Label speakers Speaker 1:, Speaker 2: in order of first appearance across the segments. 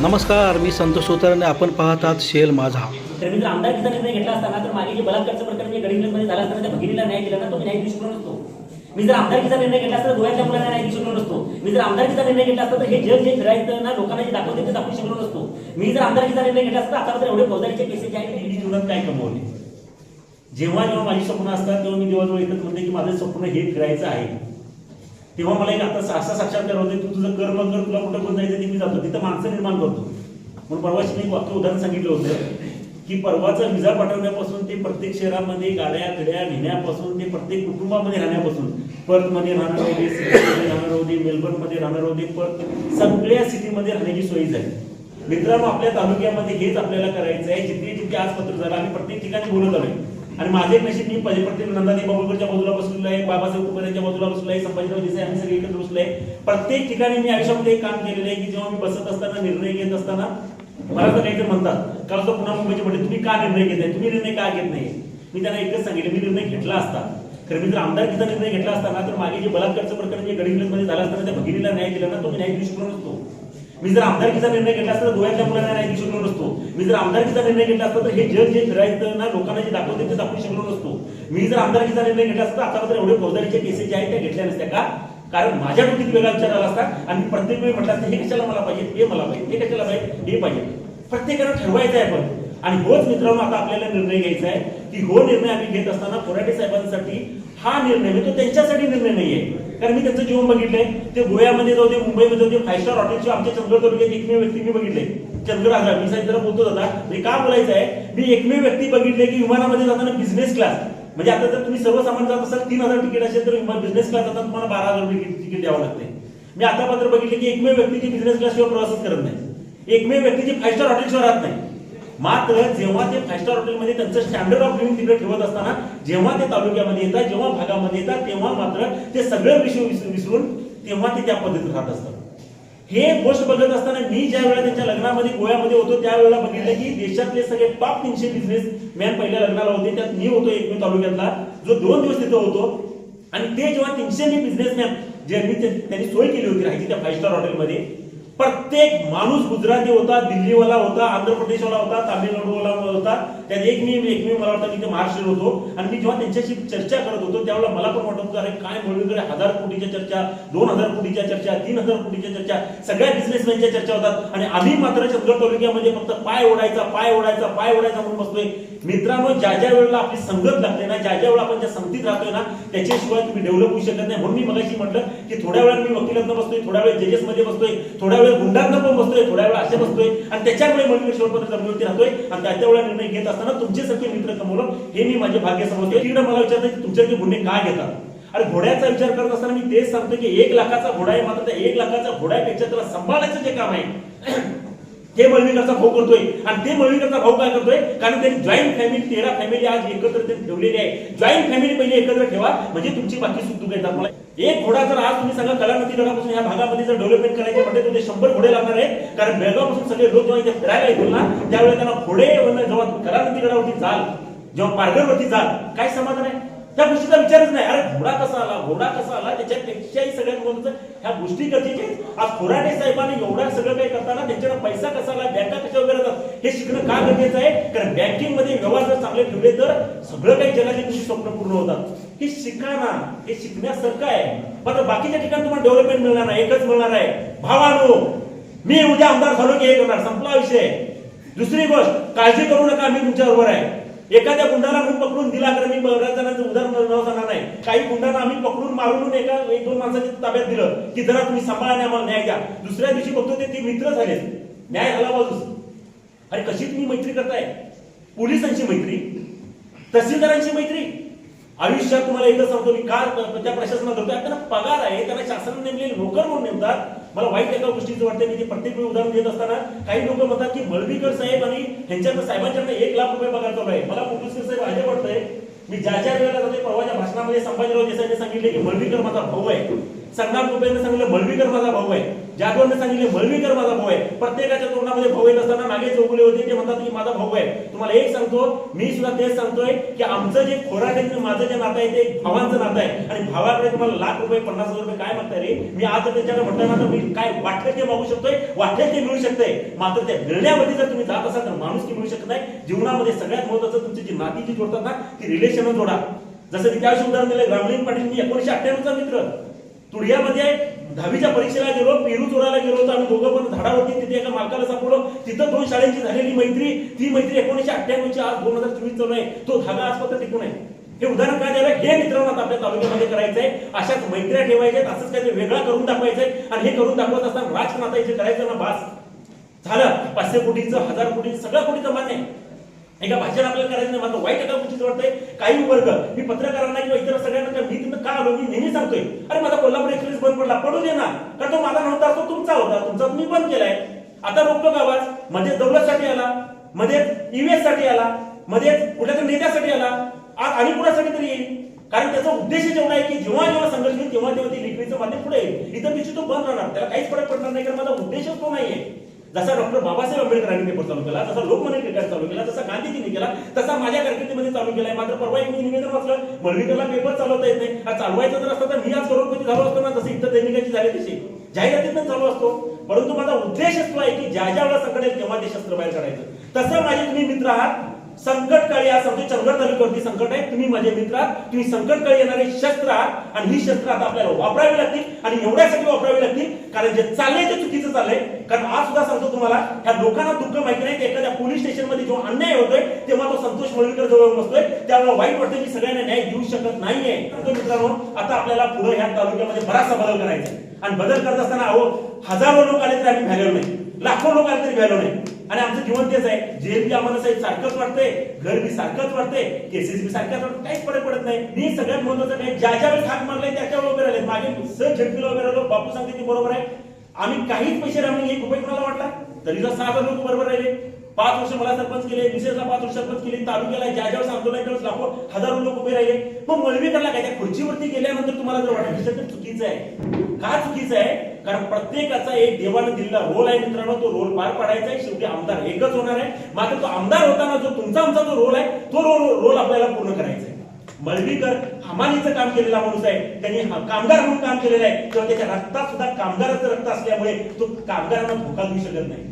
Speaker 1: नमस्कार मी संतोष सोतर आणि आपण पाहत आहात शेल माझा.
Speaker 2: तर मी जर आमदारकीचा निर्णय घेतला असताना तर मागे जे बलात्कारचं प्रकरण जे गडिंग्लजमध्ये झालं असताना त्या भगिनीला न्याय दिला ना तो न्याय देऊ शकलो नसतो. मी जर आमदारकीचा निर्णय घेतला असता तर गोव्यातल्या मुलांना न्याय देऊ शकलो नसतो. मी जर आमदारकीचा निर्णय घेतला असता तर हे जग जे फिरायचं ना लोकांना जे दाखवते ते दाखवू शकलो नसतो. मी जर आमदारकीचा निर्णय घेतला असता तर आता एवढे फौजदारीचे केसेस जे आहेत
Speaker 3: जीवनात काय कमवले? जेव्हा जेव्हा माझी स्वप्न असतात तेव्हा मी देवाजवळ एकच म्हणते की माझं स्वप्न हे फिरायचं आहे. तेव्हा मला एक आता असा साक्षात्कार होते तू तुझं कर्म कर तुला कुठं पण जायचं तिथे मी जातो. तिथं माणसं निर्माण करतो. म्हणून परवाशी मी एक वाक्य उदाहरण सांगितलं होतं की परवाचा विजा पाठवण्यापासून ते प्रत्येक शहरामध्ये गाड्या गड्या नेण्यापासून ते प्रत्येक कुटुंबामध्ये राहण्यापासून पर्थमध्ये राहणार होते सिडनीमध्ये राहणार होते मेलबर्नमध्ये राहणार होते पर्थ सगळ्या सिटीमध्ये राहण्याची सोयी झाली. मित्रांनो आपल्या तालुक्यामध्ये हेच आपल्याला करायचं आहे. जिथे जिथे आज पत्र झालं आम्ही प्रत्येक ठिकाणी बोलत आलोय. आणि माझे एक नशीब मी पहिले प्रत्येक नंदादी बाबुलकरच्या बाजूला बसलेलो आहे बाबासाहेब कुपऱ्यांच्या बाजूला बसलो आहे संभाजीराव देसाई आम्ही सगळे एकत्र बसलो आहे. प्रत्येक ठिकाणी मी आयुष्यामध्ये एक काम केलेलं आहे की जेव्हा मी बसत असताना निर्णय घेत असताना मला तर काहीतरी म्हणतात कारण तो पुन्हा मुंबईचे म्हणजे तुम्ही का निर्णय घेत नाही? तुम्ही निर्णय का घेत नाही? मी त्यांना एकच सांगितलं मी निर्णय घेतला असता. खरं मी जर आमदारकीचा निर्णय घेतला असताना तर मागे जे बलात्कारचं प्रकरण जे गडिंग्लजमध्ये झालं असताना त्या भगिनीला न्याय दिला ना तो मी न्याय देऊ शकलो नसतो मी जर आमदारकीचा निर्णय घेतला असता तर गोव्यातल्या मुलांना नाही देऊ शकलो नसतो मी जर आमदारकीचा निर्णय घेतला असता तर हे जग जे फिरायचं ना लोकांना जे दाखवते ते दाखवू शकलो नसतो. मी जर आमदारकीचा निर्णय घेतला असता आतापर्यंत एवढे फौजदारीचे केसेस जे आहेत त्या घेतल्या नसत्या का? कारण माझ्या डोक्यात वेगळा विचार आला असता आणि प्रत्येक वेळी म्हटलं असतं हे कशाला मला पाहिजे? हे मला पाहिजे? हे कशाला पाहिजे? हे पाहिजे? प्रत्येकाला ठरवायचं आहे पण. आणि होच मित्रांनो आता आपल्याला निर्णय घ्यायचा आहे की हो निर्णय आम्ही घेत असताना फोराटे साहेबांसाठी हा निर्णय म्हणजे तो त्यांच्यासाठी निर्णय नाही आहे कारण मी त्यांचं जीवन बघितलंय. ते गोव्यामध्ये जाऊ दे मुंबईमध्ये जाऊ दे फाय स्टार हॉटेलचे आमच्या चंद्रगड तालुक्यात एकमेव व्यक्ती मी बघितले चंद्र हजार मी साहेब जरा बोलतो दादा मी का बोलायचं आहे? मी एकमेव व्यक्ती बघितले की विमानामध्ये जाताना बिझनेस क्लास म्हणजे आता जर तुम्ही सर्वसामान्य जात असाल तीन हजार तिकीट असेल तर बिझनेस क्लास जाताना तुम्हाला बारा हजार रुपये तिकीट द्यावं लागते मी आता मात्र बघितले की एकमेव व्यक्ती जी बिझनेस क्लास शिवाय प्रवासच करत नाही. एकमेव व्यक्ती जी स्टार हॉटेलशिवाय राहत नाही. मात्र जेव्हा ते फाईव्ह स्टार हॉटेलमध्ये त्यांचं स्टँडर्ड ऑफ लिव्हिंग तिकडे ठेवत असताना जेव्हा ते तालुक्यामध्ये येतात जेव्हा भागामध्ये येतात तेव्हा मात्र ते सगळं विषय विसरून तेव्हा ते त्या पद्धतीत राहत असतात. हे गोष्ट बघत असताना मी ज्या वेळेला त्यांच्या लग्नामध्ये गोव्यामध्ये होतो त्यावेळेला बघितलं की देशातले सगळे टॉप तीनशे बिझनेस मॅन पहिल्या लग्नाला होते त्यात मी होतो एकमेव तालुक्यातला जो दोन दिवस तिथं होतो. आणि ते जेव्हा तीनशे बिझनेस बिझनेसमॅन ज्यांनी त्यांनी सोय केली होती राहायची त्या फाईव्ह स्टार हॉटेलमध्ये प्रत्येक माणूस गुजराती होता दिल्लीवाला होता आंध्र प्रदेशवाला होता तामिळनाडूवाला होता. त्यात एक मी एक मी मला वाटतं मी ते महाराष्ट्र होतो. आणि मी जेव्हा त्यांच्याशी चर्चा करत होतो त्यावेळेला मला पण वाटत होतं अरे काय मुळीकडे हजार कोटीच्या चर्चा दोन हजार कोटीच्या चर्चा तीन हजार कोटीच्या चर्चा सगळ्या बिझनेसमॅनच्या चर्चा होतात. आणि आम्ही मात्र चंद्र तालुक्यामध्ये फक्त पाय ओढायचा पाय ओढायचा पाय ओढायचा म्हणून बसतोय. मित्रांनो ज्या ज्या वेळेला आपली संगत लागते ना ज्या ज्या वेळेला आपण ज्या संगतीत राहतोय ना त्याच्याशिवाय तुम्ही डेव्हलप होऊ शकत नाही. म्हणून मी मगाशी म्हटलं की थोड्या वेळात मी वकिलातनं बसतोय थोड्या वेळ जजेसमध्ये बसतोय थोड्या वेळ गुंडांना पण बसतोय थोड्या वेळा असे बसतोय. आणि त्याच्यामुळे मल्टी शेवटपर्यंत जमिनीवरती राहतोय. आणि त्या वेळा वेळेला निर्णय घेत असताना तुमच्यासारखे मित्र कमवलं हे मी माझे भाग्य समजतो तिकडे मला विचारतं की तुमच्या गुन्हे का घेतात? अरे घोड्याचा विचार करत असताना मी तेच सांगतो की एक लाखाचा घोडा आहे मात्र त्या एक लाखाचा घोड्यापेक्षा त्याला सांभाळायचं जे काम आहे ते मळवीकरचा भाऊ करतोय. आणि ते मळवीकरचा भाऊ काय करतोय? कारण त्यांनी जॉईंट फॅमिली तेरा फॅमिली आज एकत्र त्यांनी ठेवलेली आहे. जॉईंट फॅमिली पहिले एकत्र ठेवा म्हणजे तुमची बाकी सुख दुःख येतात. मला एक घोडा जर आज तुम्ही सांगा कलामती गडापासून या भागामध्ये जर डेव्हलपमेंट करायचे म्हणजे तुमचे शंभर घोडे लागणार आहे कारण बेळगावपासून सगळे लोक जेव्हा इथे फिरायला येतील ना त्यावेळेला त्यांना घोडे जेव्हा कलानदी गडावरती जाल जेव्हा पारगरवरती जाल काय समाधान आहे? त्या गोष्टीचा विचारच नाही. अरे घोडा कसा आला? घोडा कसा आला? त्याच्यापेक्षाही सगळ्यात महत्वाचं ह्या गोष्टी गरजेच्या आज खोराटे साहेबांनी एवढं सगळं काही करताना त्यांच्याकडे पैसा कसा आला? बँका कशा वगैरे जातात हे शिकणं का गरजेचं आहे? कारण बँकिंगमध्ये व्यवहार जर चांगले ठेवले तर सगळं काही जगाची गोष्टी स्वप्न पूर्ण होतात. हे शिका ना हे शिकण्यासारखं आहे. मात्र बाकीच्या ठिकाणी तुम्हाला डेव्हलपमेंट मिळणार नाही एकच मिळणार आहे. भावानो मी उद्या आमदार झालो की हे करणार संपला विषय. दुसरी गोष्ट काळजी करू नका मी तुमच्या बरोबर आहे. एखाद्या गुंडाला मी पकडून दिला तर मी बऱ्याच जणांचं उदाहरण जाणार नाही. काही गुंडांना आम्ही पकडून मारून एका एक दोन माणसाच्या ताब्यात दिलं की जरा तुम्ही सांभाळा आम्हाला न्याय द्या. दुसऱ्या दिवशी बघतो ते ते मित्र झाले. न्याय झाला बाजूस. अरे कशी तुम्ही मैत्री करताय? पोलिसांची मैत्री तहसीलदारांची मैत्री. आयुष्यात तुम्हाला एकच सांगतो मी का त्या प्रशासनात करतोय त्यांना पगार आहे त्यांना शासनाने नेमलेले नोकर म्हणून नेमतात. मला वाईट एका गोष्टीचं वाटतं मी ते प्रत्येक वेळी उदाहरण देत असताना काही लोक म्हणतात की मळवीकर साहेब आणि ह्यांच्याकडे साहेबांच्याकडे एक लाख रुपये पगार चालू आहे. मला मुकुलकर साहेब अजय वाटतंय मी ज्या ज्या वेळेला जाते परवाच्या भाषणामध्ये संभाजीराव देसाईने सांगितले की मळवीकर माझा भाऊ आहे. सरदार कुपेनं सांगितलं मळवीकर माझा भाऊ आहे. जाधवनं सांगितले मळवीकर माझा भाऊ आहे. प्रत्येकाच्या तोंडामध्ये भाऊ येत असताना मागे चौगुले होते ते म्हणतात की माझा भाऊ आहे. तुम्हाला एक सांगतो मी सुद्धा तेच सांगतोय की आमचं जे खोराटे माझं जे नातं आहे ते भावांचं नातं आहे. आणि भावाकडे तुम्हाला लाख रुपये पन्नास हजार रुपये काय मागताय रे? मी आज त्याच्याकडे म्हटलं तर मी काय वाटलं ते मागू शकतोय? वाटलं ते मिळू शकतंय. मात्र त्या निर्णयामध्ये जर तुम्ही जात असाल तर माणूस की मिळू शकत नाही. जीवनामध्ये सगळ्यात महत्वाचं तुमची जी नाती जी जोडतात ना ती रिलेशन जोडा. जसं की त्याविषयी उदाहरण दिलं ग्रामलीन पाटील मी एकोणीशे अठ्ठ्याण्णवचा मित्र. तुडियामध्ये दहावीच्या परीक्षेला गेलो पेरू चोराला गेलो होतो आम्ही दोघं पण झाडावरती तिथे एका मालकाला सापडलो. तिथं दोन शाळेची झालेली मैत्री ती मैत्री एकोणीशे अठ्ठ्याण्णवची आज दोन हजार चोवीस चालू आहे. तो धागा आजपर्यंत टिकून आहे. हे उदाहरण काय द्यायला हे मित्रांनो आता आपल्या तालुक्यामध्ये करायचंय. अशाच मैत्र्या ठेवायच्या असंच काहीतरी वेगळा करून दाखवायचंय. आणि हे करून दाखवत असताना राजकारणात जे करायचं ना बास. झालं. पाचशे कोटीचं हजार कोटीचं सगळ्या कोटीचं मान्य आहे. एका भाषण आपल्याला करायचं नाही मात्र वाईट एका गोष्टीचं वाटतंय काही वर्ग मी पत्रकारांना किंवा इतर सगळ्यांना मी तिथं का आलो मी नेहमी सांगतोय अरे माझा कोल्हापूर एक्सप्रेस बंद पडला पडू दे ना कारण तो माझा नव्हता तो तुमचा होता तुमचा तुम्ही बंद केलाय. आता रोखतो का आवाज? मध्ये दौलतसाठी आला मध्ये ईव्हीएससाठी आला मध्ये कुठल्या तरी नेत्यासाठी आला आज आणि कुणासाठी तरी येईल? कारण त्याचा उद्देश जेवढा आहे की जेव्हा जेव्हा संघर्ष होईल तेव्हा तेव्हा ती लिखणीचं माध्यम पुढे येईल. इतर दिवशी तो बंद राहणार त्याला काहीच फरक पडणार नाही कारण माझा उद्देशच तो नाहीये. जसा डॉक्टर बाबासाहेब आंबेडकरांनी पेपर चालू केला जसा लोकमान्य टिळकांनी चालू केला जसा गांधीजींनी केला तसा माझ्या कारकिर्दीमध्ये चालू केलाय. मात्र परवा एक मी निवेदन वाचलं मळवीकरला पेपर चालवता येत नाही. हा चालवायचा जर असतं तर मी आज करोडपती झालो असतो ना जसं इतर दैनिकांची झाली तशी. जाहिरातीतून चालू असतो. परंतु माझा उद्देश असतो आहे की ज्या ज्या वेळेला संकट येईल तेव्हा ते शस्त्र बाहेर काढायचं. तसं माझे तुम्ही मित्र आहात संकट काळी आज सांगतो चंद्र तालुक्यावरती संकट आहे. तुम्ही माझे मित्र आहात. तुम्ही संकट काळी येणारे शस्त्र आहात. आणि ही शस्त्र आता आपल्याला वापरावी लागतील आणि एवढ्यासाठी वापरावी लागतील. कारण जे चाललंय ते चुकीचं चाललंय. कारण आज सुद्धा सांगतो तुम्हाला ह्या लोकांना दुःख माहिती नाही. की एखाद्या पोलीस स्टेशनमध्ये अन्याय होतोय तेव्हा तो संतोष मळवीकर जवळ बसतोय. त्यामुळे वाईट वाटतं की सगळ्यांना न्याय देऊ शकत नाहीये. तर मित्रांनो आता आपल्याला पुढे ह्या तालुक्यामध्ये बराचसा बदल करायचा आहे. आणि बदल करत असताना अहो हजारो लोक आले तरी आम्ही व्हॅल्यू नाही. लाखो लोक आले तरी व्हॅल्यू नाही. आणि आमचं जीवन तेच आहे. जेल बी आम्हाला साहेब सारखंच वाटतंय घर बी सारखंच वाटतंय केसेस बी सारख्याच वाटतं काहीच फरक पडत नाही. मी सगळ्यात महत्वाचं नाही ज्या ज्या वेळेस हात मारलाय त्याच्यावर उभे राहिले. मागे सर झटकीला उभे राहिलो बापू सांगते ते बरोबर आहे. आम्ही काहीच पैसे राहून एक रुपये कोणाला वाटला? तरी जर सहा हजार लोक बरोबर राहिले. पाच वर्ष मला सरपंच केले मिसेसला पाच वर्ष सरपंच केली तालुक्याला ज्या ज्यावेळेस आंदोलन त्यावेळेस लाखो हजारो लोक उभे राहिले. मग मळवीकरला काय त्या खुर्चीवरती गेल्यानंतर तुम्हाला जर वाटत सगळं चुकीचं आहे. का चुकीचं आहे? कारण प्रत्येकाचा एक देवानं दिलेला रोल आहे मित्रांनो तो रोल पार पाडायचा आहे. शेवटी आमदार एकच होणार आहे. मात्र तो आमदार होताना जो तुमचा आमचा जो रोल आहे तो रोल रोल आपल्याला पूर्ण करायचा आहे. मळवीकर हमालीचं काम केलेला माणूस आहे. त्यांनी कामगार म्हणून काम केलेलं आहे. किंवा त्याच्या रक्तात सुद्धा कामगाराचं रक्त असल्यामुळे तो कामगारांना धोका देऊ शकत नाही.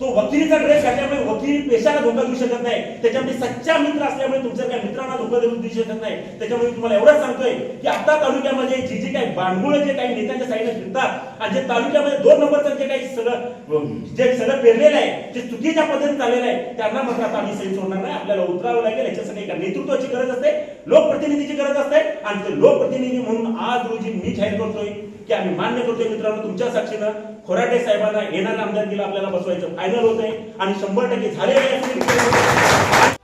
Speaker 3: तो वकिलीचा ड्रेस घातल्यामुळे वकील पेशाला धोका देऊ शकत नाही. त्याच्यामध्ये सच्चा मित्र असल्यामुळे तुमच्या काही मित्रांना धोका देऊ देऊ शकत नाही. त्याच्यामुळे तुम्हाला एवढंच सांगतोय की आता तालुक्यामध्ये जी जी काही बांडगुळ जे काही नेत्यांच्या साईडने फिरतात आणि जे तालुक्यामध्ये दोन नंबरचं जे काही सगळं जे सगळं पेरलेलं आहे जे चुकीच्या पद्धतीने चाललेलं आहे त्यांना मात्र आता आम्ही सही सोडणार नाही. आपल्याला उतरावं लागेल. याच्यासाठी एका नेतृत्वाची गरज असते लोकप्रतिनिधीची गरज असते आणि ते लोकप्रतिनिधी म्हणून आज रोजी मी जाहीर करतोय. की आम्ही मान्य करतोय मित्रांनो तुमच्या साक्षीनं खोराटे साहेबांना येणाऱ्या आमदारकीला आपल्याला बसवायचं फायनल होत आहे आणि शंभर टक्के झाले